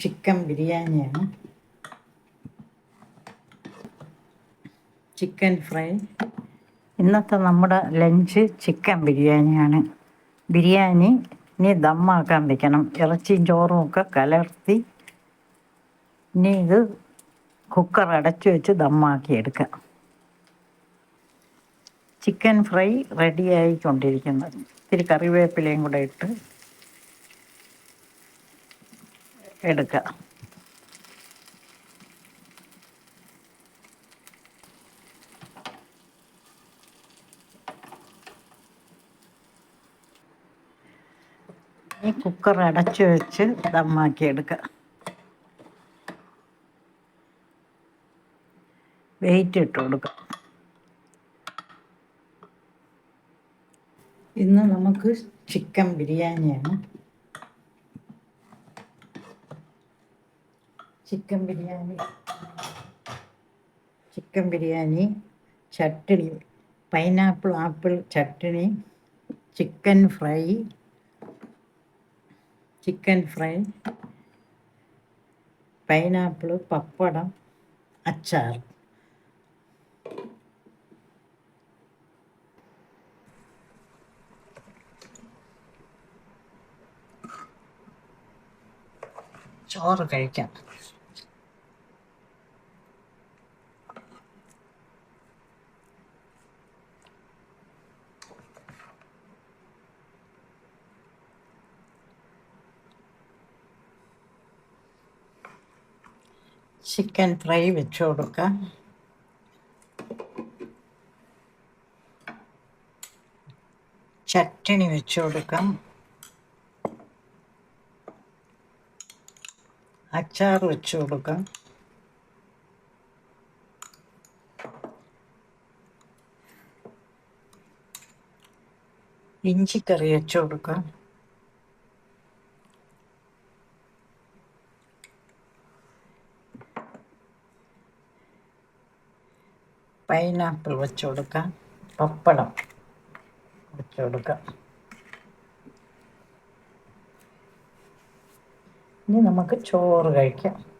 Chicken ബിരിയാണിയാണ്. Chicken fry. ഇന്നത്തെ നമ്മുടെ ലഞ്ച് ചിക്കൻ ബിരിയാണിയാണ്. ബിരിയാണി ഇനി ദമ്മാക്കാൻ വെക്കണം. ഇറച്ചിയും ചോറും ഒക്കെ കലർത്തി ഇനി ഇത് കുക്കർ അടച്ചു വെച്ച് ദമ്മാക്കി എടുക്കാം. ചിക്കൻ ഫ്രൈ റെഡിയായിക്കൊണ്ടിരിക്കുന്നത് ഇത്തിരി കറിവേപ്പിലയും കൂടെ ഇട്ട് എടുക്കാം. ഈ കുക്കർ അടച്ചു വെച്ച് ദമ്മാക്കി എടുക്കുക വെയിറ്റ് ഇട്ട് കൊടുക്കുക ഇന്ന് നമുക്ക് ചിക്കൻ ബിരിയാണിയാണ്. Chicken biryani. Chicken biryani chutney pineapple apple chutney chicken fry chicken fry pineapple pappadam അച്ചാർ ചോറ് കഴിക്കാം. ചിക്കൻ ഫ്രൈ വെച്ച് കൊടുക്കാം. ചട്ടണി വെച്ച് കൊടുക്കാം. അച്ചാർ വെച്ച് കൊടുക്കാം. ഇഞ്ചിക്കറി വെച്ച് കൊടുക്കാം. പൈനാപ്പിൾ വെച്ച് കൊടുക്കാം. പപ്പടം വെച്ച് കൊടുക്കാം. ഇനി നമുക്ക് ചോറ് കഴിക്കാം.